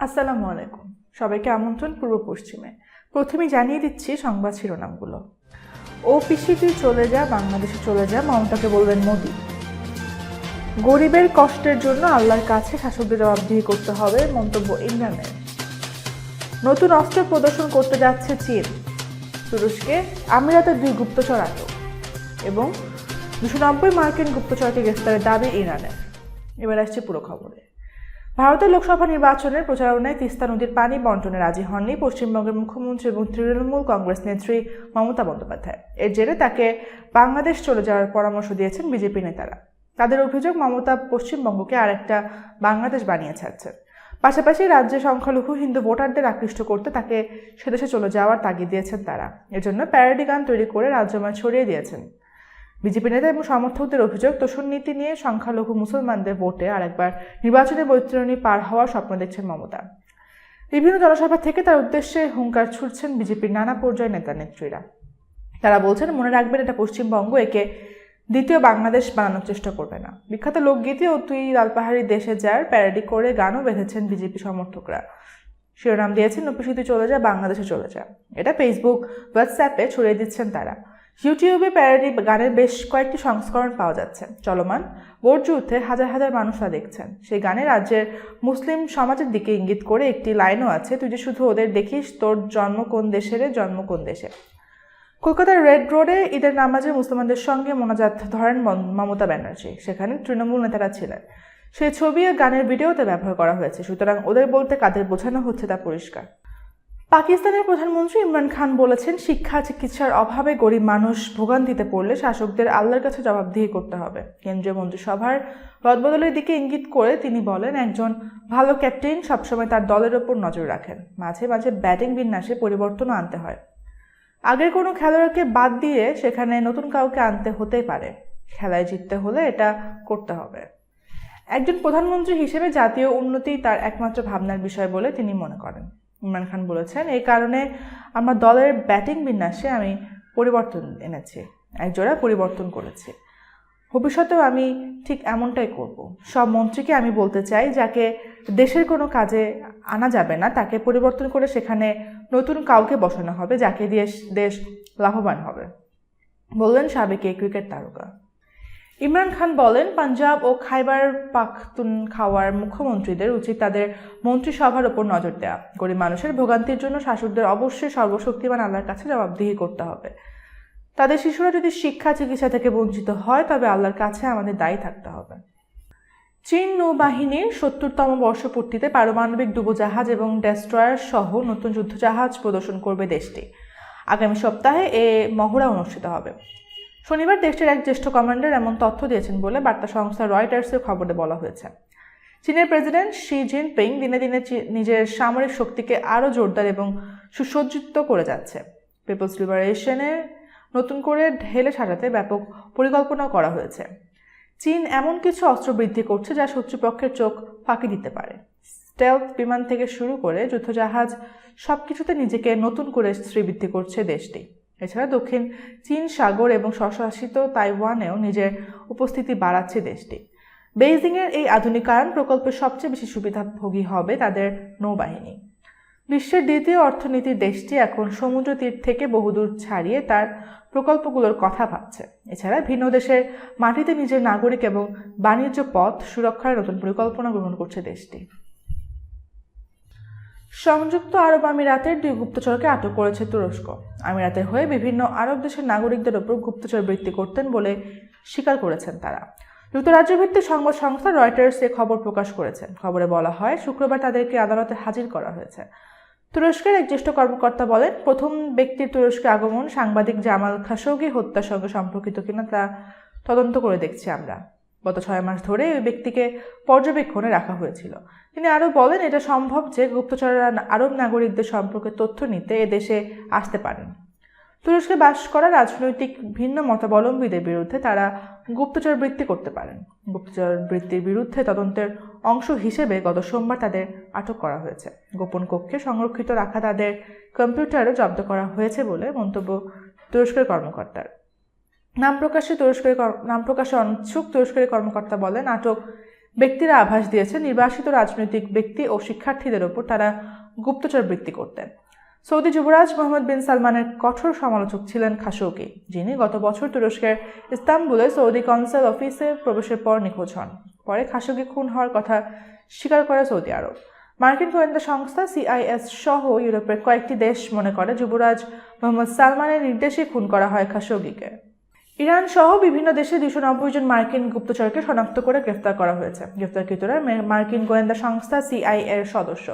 আসসালামু আলাইকুম। সবাইকে আমন্ত্রণ পূর্ব পশ্চিমে। প্রথমে জানিয়ে দিচ্ছি সংবাদ শিরোনামগুলো। ও পিসি তুই চলে যা, বাংলাদেশে চলে যা, মমতাকে বলবেন মোদি। গরিবের কষ্টের জন্য আল্লাহর কাছে শাসকদের জবাবদিহি করতে হবে মন্তব্য ইমরানের। নতুন অস্ত্র প্রদর্শন করতে যাচ্ছে চীন। তুরস্কে আমিরাতের দুই গুপ্তচর আটক। এবং দুশো নব্বই মার্কিন গুপ্তচরকে গ্রেফতারের দাবি ইরানের এবার আসছে পুরো খবরে। ভারতের লোকসভা নির্বাচনের প্রচারণায় তিস্তা নদীর পানি বন্টনে রাজি হননি পশ্চিমবঙ্গের মুখ্যমন্ত্রী এবং তৃণমূল কংগ্রেস নেত্রী মমতা বন্দ্যোপাধ্যায়। এর জেরে তাকে বাংলাদেশ চলে যাওয়ার পরামর্শ দিয়েছেন বিজেপি নেতারা। তাদের অভিযোগ, মমতা পশ্চিমবঙ্গকে আরেকটা বাংলাদেশ বানিয়ে ছাড়ছেন পাশাপাশি রাজ্যে সংখ্যালঘু হিন্দু ভোটারদের আকৃষ্ট করতে তাকে সেদেশে চলে যাওয়ার তাগিদ দিয়েছেন তারা। এজন্য প্যারাডি গান তৈরি করে রাজ্যময় ছড়িয়ে দিয়েছেন। বিজেপি নেতা এবং সমর্থকদের অভিযোগ, তোষণ নীতি নিয়ে সংখ্যালঘু মুসলমানদের ভোটে আরেকবার নির্বাচনী বৈতরণী পার হওয়ার স্বপ্ন দেখছেন মমতা। বিভিন্ন জনসভা থেকে তার উদ্দেশ্যে হুঙ্কার ছুটছেন বিজেপির নানা পর্যায়ের নেতা নেত্রীরা। তারা বলছেন, মনে রাখবেন, এটা পশ্চিমবঙ্গ, একে দ্বিতীয় বাংলাদেশ বানানোর চেষ্টা করবে না। বিখ্যাত লোকগীতি ও তুই লালপাহাড়ি দেশে যার প্যারাডি করে গানও বেঁধেছেন বিজেপি সমর্থকরা। শিরোনাম দিয়েছেন উপস্থিতি চলে যায় বাংলাদেশে চলে যায় এটা ফেসবুক হোয়াটসঅ্যাপে ছড়িয়ে দিচ্ছেন তারা। ইউটিউবে প্যারাডি গানের বেশ কয়েকটি সংস্করণ পাওয়া যাচ্ছে। চলমান ভোট যুদ্ধে হাজার হাজার মানুষরা দেখছেন। সেই গানে রাজ্যের মুসলিম সমাজের দিকে ইঙ্গিত করে একটি লাইনও আছে, তুই যে শুধু ওদের দেখিস, তোর জন্ম কোন দেশের জন্ম কোন দেশে? কলকাতার রেড রোডে ঈদের নামাজে মুসলমানদের সঙ্গে মোনাজাত ধরেন মমতা ব্যানার্জি। সেখানে তৃণমূল নেতারা ছিলেন। সেই ছবি গানের ভিডিওতে ব্যবহার করা হয়েছে। সুতরাং ওদের বলতে কাদের বোঝানো হচ্ছে তা পরিষ্কার। পাকিস্তানের প্রধানমন্ত্রী ইমরান খান বলেছেন, শিক্ষা, চিকিৎসার অভাবে গরিব মানুষ ভোগান্তিতে পড়লে শাসকদের আল্লাহর কাছে জবাবদিহি করতে হবে। কেন্দ্রীয় মন্ত্রিসভার রদবদলের দিকে ইঙ্গিত করে তিনি বলেন, একজন ভালো ক্যাপ্টেন সবসময় তার দলের ওপর নজর রাখেন। মাঝে মাঝে ব্যাটিং বিন্যাসে পরিবর্তনও আনতে হয়। আগের কোনো খেলোয়াড়কে বাদ দিয়ে সেখানে নতুন কাউকে আনতে হতেই পারে। খেলায় জিততে হলে এটা করতে হবে। একজন প্রধানমন্ত্রী হিসেবে জাতীয় উন্নতি তার একমাত্র ভাবনার বিষয় বলে তিনি মনে করেন। ইমরান খান বলেছেন, এই কারণে আমার দলের ব্যাটিং বিন্যাসে আমি পরিবর্তন এনেছি, একজোড়া পরিবর্তন করেছি। ভবিষ্যতেও আমি ঠিক এমনটাই করব। সব মন্ত্রীকে আমি বলতে চাই, যাকে দেশের কোনো কাজে আনা যাবে না, তাকে পরিবর্তন করে সেখানে নতুন কাউকে বসানো হবে, যাকে দিয়ে দেশ লাভবান হবে। বললেন সাবেক এই ক্রিকেট তারকা। ইমরান খান বলেন, পাঞ্জাব ও খাইবার পাখতুন খাওয়ার মুখ্যমন্ত্রীদের উচিত তাদের মন্ত্রিসভার ওপর নজর দেওয়া গরিব মানুষের ভোগান্তির জন্য শাসকদের অবশ্যই সর্বশক্তিমান আল্লাহর কাছে জবাবদিহি করতে হবে। তাদের শিশুরা যদি শিক্ষা, চিকিৎসা থেকে বঞ্চিত হয়, তবে আল্লাহর কাছে আমাদের দায়ী থাকতে হবে। চীন নৌবাহিনীর সত্তরতম বর্ষপূর্তিতে পারমাণবিক ডুবোজাহাজ এবং ডেস্ট্রয়ার সহ নতুন যুদ্ধজাহাজ প্রদর্শন করবে দেশটি। আগামী সপ্তাহে এ মহড়া অনুষ্ঠিত হবে। শনিবার দেশটির এক জ্যেষ্ঠ কমান্ডার এমন তথ্য দিয়েছেন বলে বার্তা সংস্থা রয়টার্সের খবরে বলা হয়েছে। চীনের প্রেসিডেন্ট শি জিনপিং দিনে দিনে নিজের সামরিক শক্তিকে আরও জোরদার এবং সুসজ্জিত করে যাচ্ছে। পিপলস লিবারেশনের নতুন করে ঢেলে সাজাতে ব্যাপক পরিকল্পনা করা হয়েছে। চীন এমন কিছু অস্ত্র বৃদ্ধি করছে যা শত্রুপক্ষের চোখ ফাঁকি দিতে পারে। স্টেলথ বিমান থেকে শুরু করে যুদ্ধজাহাজ সব কিছুতে নিজেকে নতুন করে শ্রীবৃদ্ধি করছে দেশটি। এছাড়া দক্ষিণ চীন সাগর এবং স্বশাসিত তাইওয়ানেও নিজের উপস্থিতি বাড়াচ্ছে দেশটি। বেইজিংয়ের এই আধুনিকায়ন প্রকল্পের সবচেয়ে বেশি সুবিধাভোগী হবে তাদের নৌবাহিনী। বিশ্বের দ্বিতীয় অর্থনীতির দেশটি এখন সমুদ্র তীর থেকে বহুদূর ছাড়িয়ে তার প্রকল্পগুলোর কথা ভাবছে। এছাড়া ভিন্ন দেশের মাটিতে নিজের নাগরিক এবং বাণিজ্য পথ সুরক্ষার নতুন পরিকল্পনা গ্রহণ করছে দেশটি। সংযুক্ত আরব আমিরাতের দুই গুপ্তচরকে আটক করেছে তুরস্ক। আমিরাতের হয়ে বিভিন্ন আরব দেশের নাগরিকদের ওপর গুপ্তচর বৃত্তি করতেন বলে স্বীকার করেছেন তারা। যুক্তরাজ্য ভিত্তিক সংবাদ সংস্থা রয়টার্স এ খবর প্রকাশ করেছেন খবরে বলা হয়, শুক্রবার তাদেরকে আদালতে হাজির করা হয়েছে। তুরস্কের এক জ্যেষ্ঠ কর্মকর্তা বলেন, প্রথম ব্যক্তির তুরস্কে আগমন সাংবাদিক জামাল খাশোগি হত্যার সঙ্গে সম্পর্কিত কিনা তা তদন্ত করে দেখছি আমরা। গত ছয় মাস ধরে ওই ব্যক্তিকে পর্যবেক্ষণে রাখা হয়েছিল। তিনি আরও বলেন, এটা সম্ভব যে গুপ্তচররা আরব নাগরিকদের সম্পর্কে তথ্য নিতে এদেশে আসতে পারেন। তুরস্কে বাস করা রাজনৈতিক ভিন্ন মতাবলম্বীদের বিরুদ্ধে তারা গুপ্তচর বৃত্তি করতে পারেন। গুপ্তচর বৃত্তির বিরুদ্ধে তদন্তের অংশ হিসেবে গত সোমবার তাদের আটক করা হয়েছে। গোপন কক্ষে সংরক্ষিত রাখা তাদের কম্পিউটারও জব্দ করা হয়েছে বলে মন্তব্য তুরস্কের কর্মকর্তার। নাম প্রকাশে তুরস্কের কর- নাম প্রকাশে অনিচ্ছুক তুরস্কের কর্মকর্তা বলেন, আটক ব্যক্তিরা আভাস দিয়েছে নির্বাসিত রাজনৈতিক ব্যক্তি ও শিক্ষার্থীদের ওপর তারা গুপ্তচর বৃত্তি করতেন। সৌদি যুবরাজ মোহাম্মদ বিন সালমানের কঠোর সমালোচক ছিলেন খাশোগি যিনি গত বছর তুরস্কের ইস্তাম্বুলে সৌদি কনসাল অফিসে প্রবেশের পর নিখোঁজ হন। পরে খাশোগি খুন হওয়ার কথা স্বীকার করে সৌদি আরব। মার্কিন গোয়েন্দা সংস্থা সিআইএস সহ ইউরোপের কয়েকটি দেশ মনে করে, যুবরাজ মোহাম্মদ সালমানের নির্দেশে খুন করা হয় খাশোগিকে ইরান সহ বিভিন্ন দেশে দুশো নব্বই জন মার্কিন গুপ্তচরকে শনাক্ত করে গ্রেফতার করা হয়েছে। গ্রেফতারকৃতরা মার্কিন গোয়েন্দা সংস্থা সিআইএ এর সদস্য।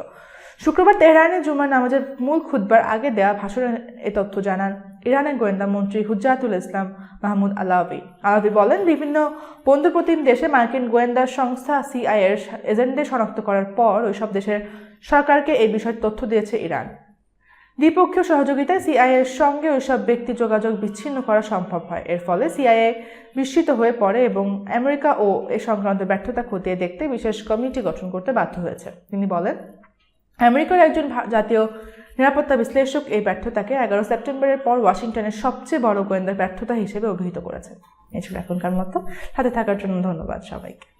শুক্রবার তেহরানে জুমার নামাজের মূল খুতবার আগে দেয়া ভাষণে এ তথ্য জানান ইরানের গোয়েন্দা মন্ত্রী হুজাতুল ইসলাম মাহমুদ আলাবি আলাবি বলেন, বিভিন্ন বন্ধুপ্রতিম দেশে মার্কিন গোয়েন্দা সংস্থা সিআইএর এর এজেন্টদের শনাক্ত করার পর ওইসব দেশের সরকারকে এই বিষয়ে তথ্য দিয়েছে ইরান। দ্বিপক্ষীয় সহযোগিতায় সিআইএর এর সঙ্গে ওইসব ব্যক্তি যোগাযোগ বিচ্ছিন্ন করা সম্ভব হয়। এর ফলে সিআইএ বিস্মিত হয়ে পড়ে এবং আমেরিকা ও এ সংক্রান্ত ব্যর্থতা খতিয়ে দেখতে বিশেষ কমিটি গঠন করতে বাধ্য হয়েছে। তিনি বলেন, আমেরিকার একজন জাতীয় নিরাপত্তা বিশ্লেষক এই ব্যর্থতাকে এগারো সেপ্টেম্বরের পর ওয়াশিংটনের সবচেয়ে বড় গোয়েন্দা ব্যর্থতা হিসেবে অভিহিত করেছেন। এই ছিল এখনকার মতো। সাথে থাকার জন্য ধন্যবাদ সবাইকে।